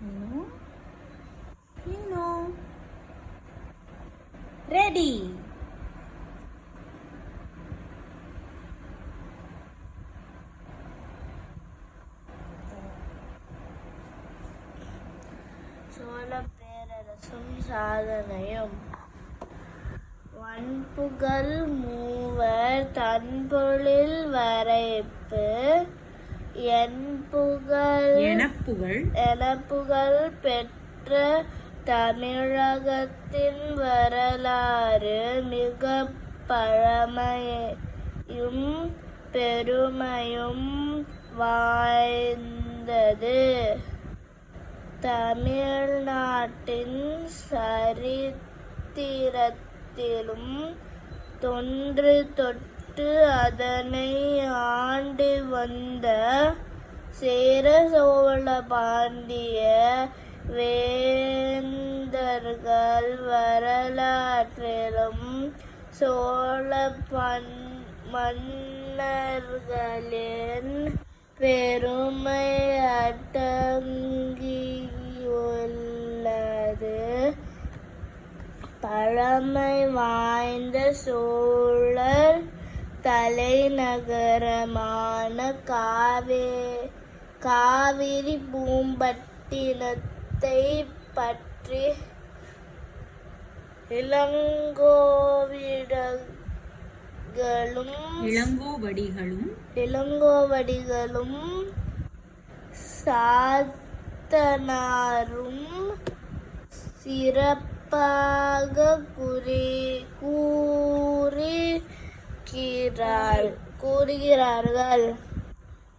Nino. Nino. Ready. என்புகள் எனப்புகள் எனப்புகள் பெற்ற தமிழகத்தின் வரலாறு மிக பழமையும் பெருமையும் வாய்ந்தது. தமிழ்நாட்டின் சரித்திரத்திலும் தொன்று தொட்டு அதனை ஆண்டு வந்த சேர சோழ பாண்டிய வேந்தர்கள் வரலாற்றிலும் சோழ பண் மன்னர்களின் பெருமை அடங்கியுள்ளது. பழமை வாய்ந்த சோழர் தலைநகரமான காவே காவிரி பூம்பட்டினத்தை பற்றி இளங்கோவிடர்களும் இளங்கோவடிகளும் இளங்கோவடிகளும் சாத்தனாரும் சிறப்பாக குறி கூறுகிறார் கூறுகிறார்கள்.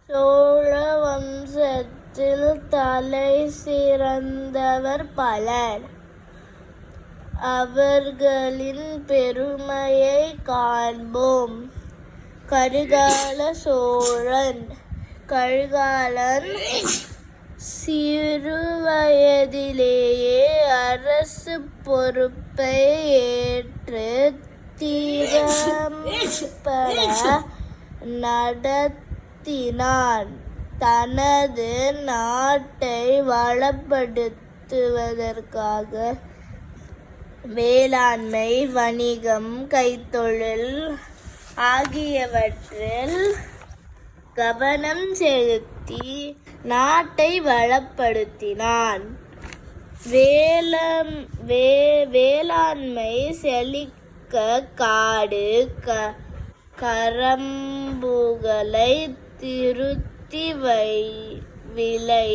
சோழ வம்சத்தில் தலை சிறந்தவர் பலர். அவர்களின் பெருமையை காண்போம். கரிகால சோழன் கரிகாலன் சிறு வயதிலேயே அரசு பொறுப்பை ஏற்று தீர திறம்பட நடத்தினான். தனது நாட்டை வளப்படுத்துவதற்காக வேளாண்மை வணிகம் கைத்தொழில் ஆகியவற்றில் கவனம் செலுத்தி நாட்டை வளப்படுத்தினான். வேலம் வே வேளாண்மை செழிக்க காடு க கரம்புகளை திருத்தி வை விலை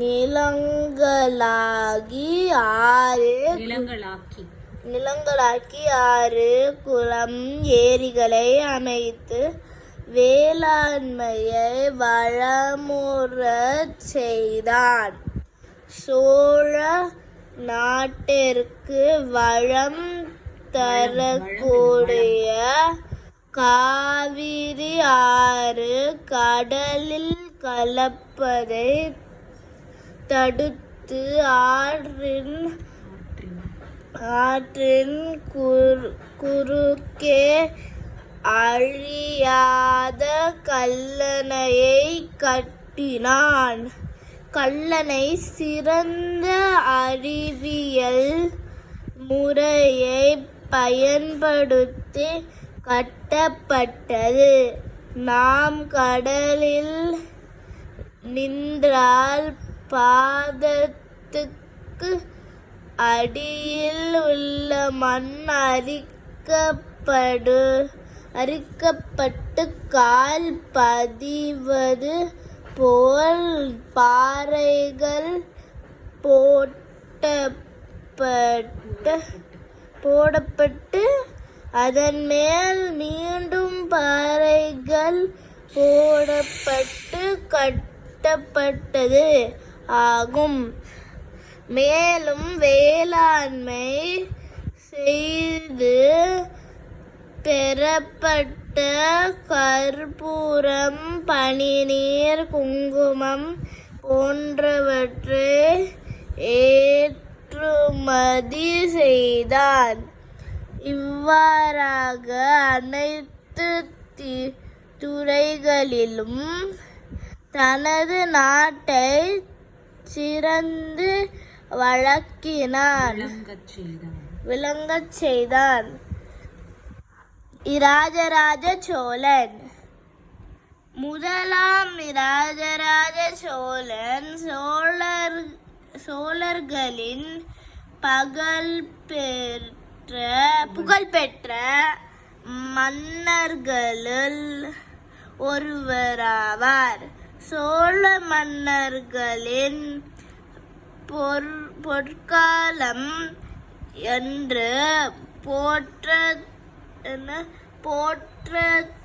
நிலங்களாகி ஆறு நிலங்களாக்கி. நிலங்களாக்கி ஆறு குளம் ஏரிகளை அமைத்து வேளாண்மையை வளமுறச் செய்தான். சோழ நாட்டிற்கு வளம் தரக்கூடிய காவிரி ஆறு கடலில் கலப்பதை தடுத்து ஆற்றின் ஆற்றின் குறுக்கே அழியாத கல்லணையை கட்டினான். கல்லணை சிறந்த அறிவியல் முறையை பயன்படுத்தி கட்டப்பட்டது. நாம் கடலில் நின்றால் பாதத்துக்கு அடியில் உள்ள மண் அரிக்கப்படு அரிக்கப்பட்டு கால் பதிவது போல் பாறைகள் போட்டப்பட்டு போடப்பட்டு அதன் மேல் மீண்டும் பாறைகள் போடப்பட்டு கட்டப்பட்டது ஆகும். மேலும் வேளாண்மை செய்து பெறப்பட்ட கற்பூரம் பனிநீர் குங்குமம் போன்றவற்றை ஏற்றுமதி செய்தான். இவ்வாறாக அனைத்து துறைகளிலும் தனது நாட்டை சிறந்து வழக்கினான் விளங்கச் செய்தான். இராஜராஜ சோழன். முதலாம் இராஜராஜ சோழன் சோழர் சோழர்களின் பகல் பெற்ற புகழ்பெற்ற மன்னர்களுள் ஒருவராவார். சோழ மன்னர்களின் பொற் பொற்காலம் என்று போற்ற என்ன போற்றத்தக்க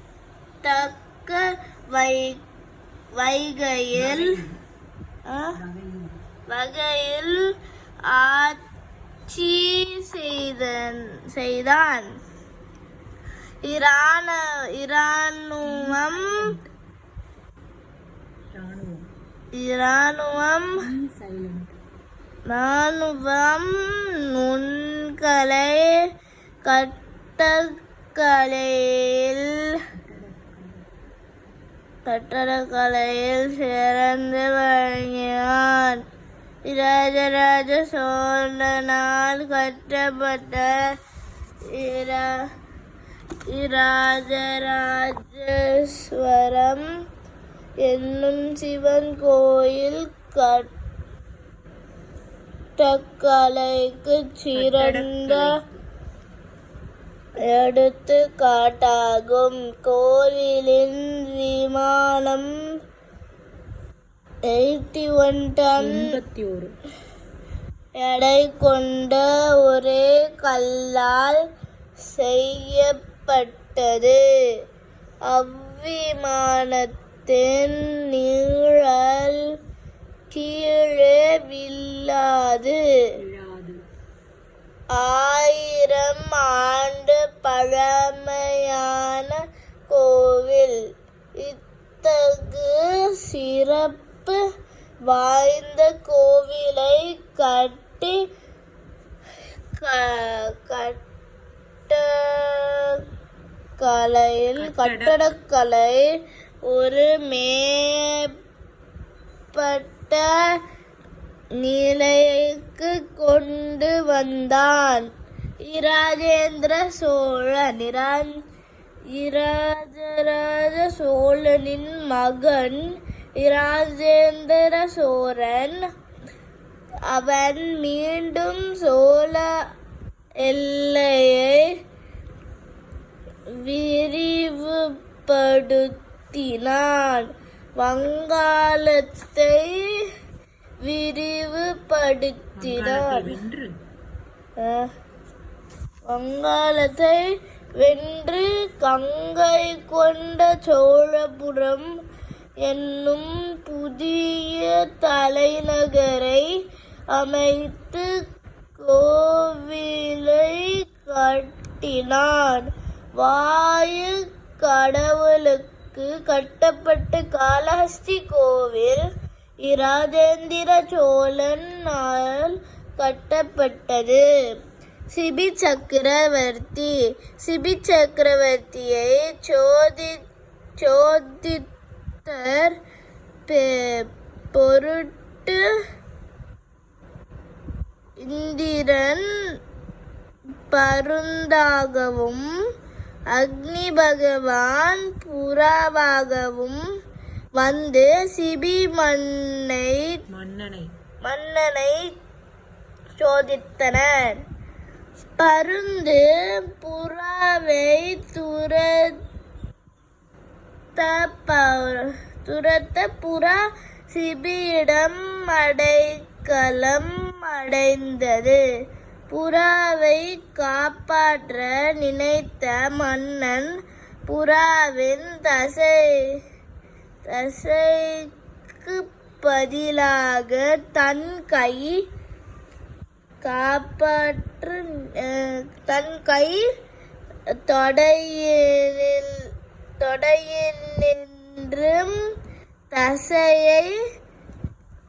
வை வைகையில் வகையில் ஆட்சி செய்தன் செய்தான். இராண இராணுவம் இராணுவம் இராணுவம் ராணுவம் நுண்கலை கட்ட கட்டடக்கலையில் சிறந்து வழங்கினார். ராஜராஜ சோழனால் கட்டப்பட்ட இராஜராஜஸ்வரம் என்னும் சிவன் கோயில் கட்டக்கலைக்கு சிறந்த எடுத்துக்காட்டாகும். கோவிலின் விமானம் எயிட்டி ஒன் டன் ஒரு. எடை கொண்ட ஒரே கல்லால் செய்யப்பட்டது. அவ்விமானத்தின் நீழல் கீழே வில்லாது ஆயிரம் ஆண்டு பழமையான கோவில். இத்தகு சிறப்பு வாய்ந்த கோவிலை கட்டி க- கட்ட கலையில் கட்டடக்கலை ஒரு மேம்பட்ட நிலைக்கு கொண்டு வந்தான். இராஜேந்திர சோழன் இரான் இராஜராஜ சோழனின் மகன் இராஜேந்திர சோழன். அவன் மீண்டும் சோழ எல்லையை விரிவுபடுத்தினான். வங்காளத்தை அஹ், வங்காளத்தை வென்று கங்கை கொண்ட சோழபுரம் என்னும் புதிய தலைநகரை அமைத்து கோவிலை கட்டினான் வாயு கடவுளுக்கு கட்டப்பட்ட காளஹஸ்தி கோவில் இராஜேந்திர சோழனால் கட்டப்பட்டது. சிபி சக்கரவர்த்தி சிபி சக்கரவர்த்தியை சோதி சோதித்தர் பெ- பொருட்டு இந்திரன் பருந்தாகவும் அக்னி பகவான் புறாவாகவும் வந்து சிபி மண்ணை மன்னனை. மன்னனை சோதித்தனர். பருந்து புறாவை துரத்த துரத்த புறா சிபியிடம் அடைக்கலம் அடைந்தது. புறாவை காப்பாற்ற நினைத்த மன்னன் புறாவின் தசை தசைக்கு பதிலாக தன் கை காப்பாற்று தன் கை தொடையினில் தொடையினின்றும் தசையை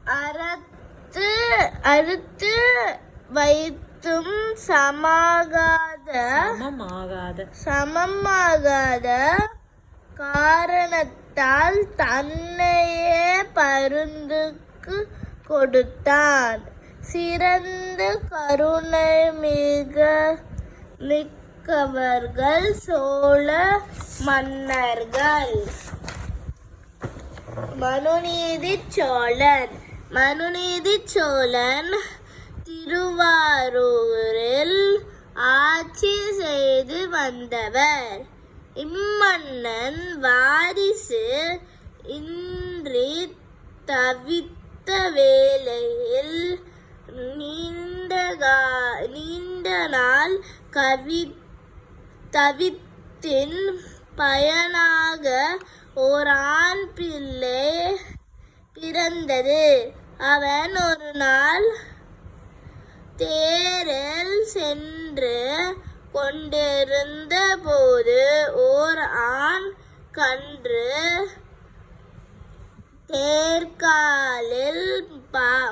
அறுத்து அறுத்து வைத்தும் சமாகாத சமமாகாத. சமமாகாத கொடுத்தால் தன்னையே பருந்துக்கு கொடுத்தான். சிறந்த கருணை மிக மிக்கவர்கள் சோழ மன்னர்கள். மனுநீதி சோழன் மனுநீதி சோழன் திருவாரூரில் ஆட்சி செய்து வந்தவர். இம்மன்னன் வாரிசு இன்றி தவித்த வேளையில் நீண்டகா நீண்ட நாள் கவி தவித்தின் பயனாக ஓர் ஆண் பிள்ளை பிறந்தது. அவன் ஒரு நாள் தேரில் சென்று கொண்டிருந்த போது ஓர் ஆண் கன்று தேர்காலில்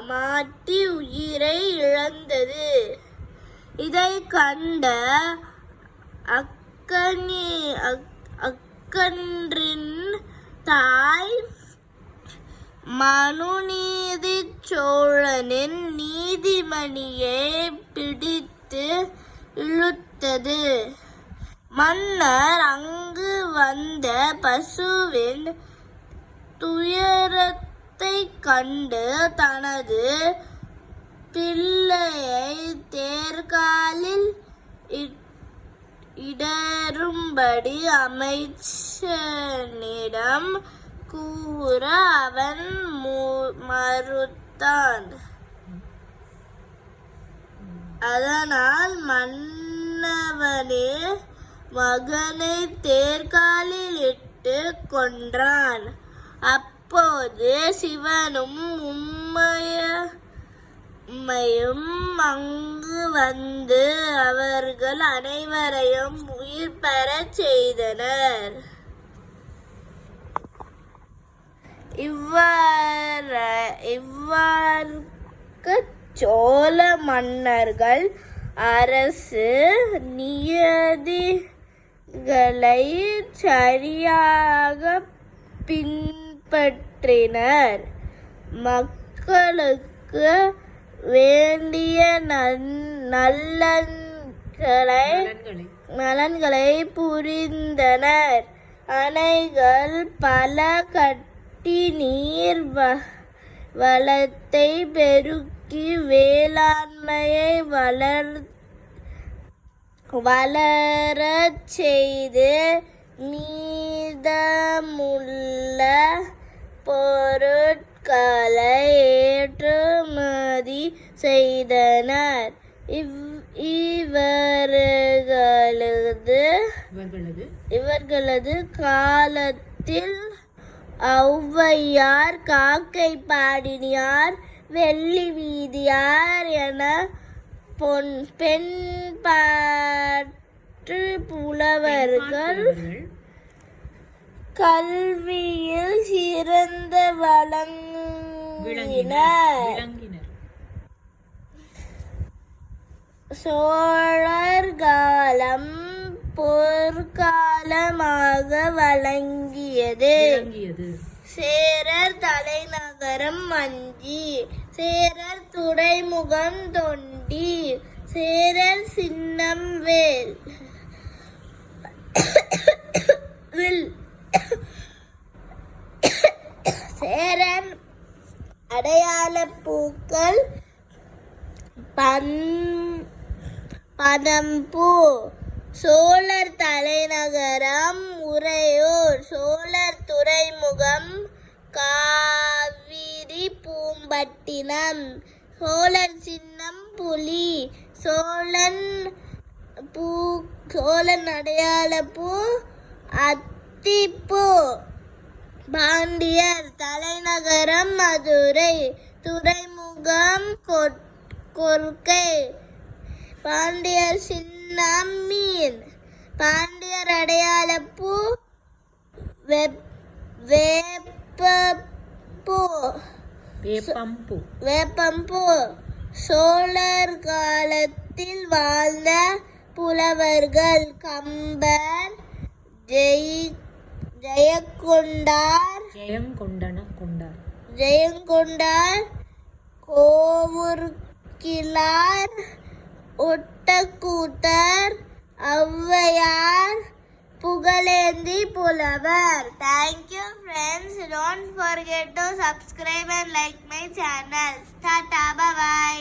மாட்டி உயிரை இழந்தது. இதை கண்ட அக்கனி அக்- அக்கன்றின் தாய் மனுநீதி சோழனின் நீதிமணியை பிடித்து இழுத்தது மன்னர் அங்கு வந்த பசுவின் துயரத்தை கண்டு தனது பிள்ளையை தேர்காலில் இடரும்படி அமைச்சனிடம் கூற அவன் மறுத்தான். அதனால் மன்னவனே மகனை தேர்காலில் இட்டு கொன்றான். அப்போது சிவனும் உம்மைய உம்மையும் அங்கு வந்து அவர்கள் அனைவரையும் உயிர் பெறச் செய்தனர். இவ்வாறு இவ்வாறு சோழ மன்னர்கள் அரசு நியதிகளை சரியாக பின்பற்றினர். மக்களுக்கு வேண்டிய நலன்களை. நலன்களை புரிந்தனர். அணைகள் பல கட்டி நீர் வளத்தை பெருக்கி வேளாண்மையை வளர் வளரச் செய்து மீதமுள்ள பொருட்களை ஏற்றுமதி செய்தனர். இவ் இவர்களது இவர்களது காலத்தில் ஔவையார் காக்கை பாடினியார் வெள்ளி வீதியார் என பொன் பெண் பாற்று புலவர்கள் கல்வியில் சிறந்த வழங்கினர். சோழர் காலம் பொற்காலமாக வழங்கியது. சேரர் தலைநகரம் மஞ்சி சேரர் துறைமுகம் தொண்டி சேரர் சின்னம் வேல். வில். சேரன் அடையாள பூக்கள் பன் பனம்பூ சோழர் தலைநகரம் உறையூர் சோழர் துறைமுகம் காவிரி பூம்பட்டினம் சோழன் சின்னம் புலி சோழன் பூ சோழன் அடையாள பூ அத்திப்பூ. பாண்டியர் தலைநகரம் மதுரை துறைமுகம் கொட்- பாண்டியர் சின்னம் மீன். பாண்டியர் அடையாளப்பூ வெப் வேப்பப்பூ வேப்பம்பூ. வேப்பம்பூ. சோழர் காலத்தில் வாழ்ந்த புலவர்கள் கம்பர் ஜெய் ஜெயக்கொண்டார் ஜெயம் கொண்டன கொண்டார். Jayankondar Kovurkizhar Ottakoothar Avvaiyar పుగలేంది పులవర్. Thank you friends don't forget to subscribe and like my channel tata bye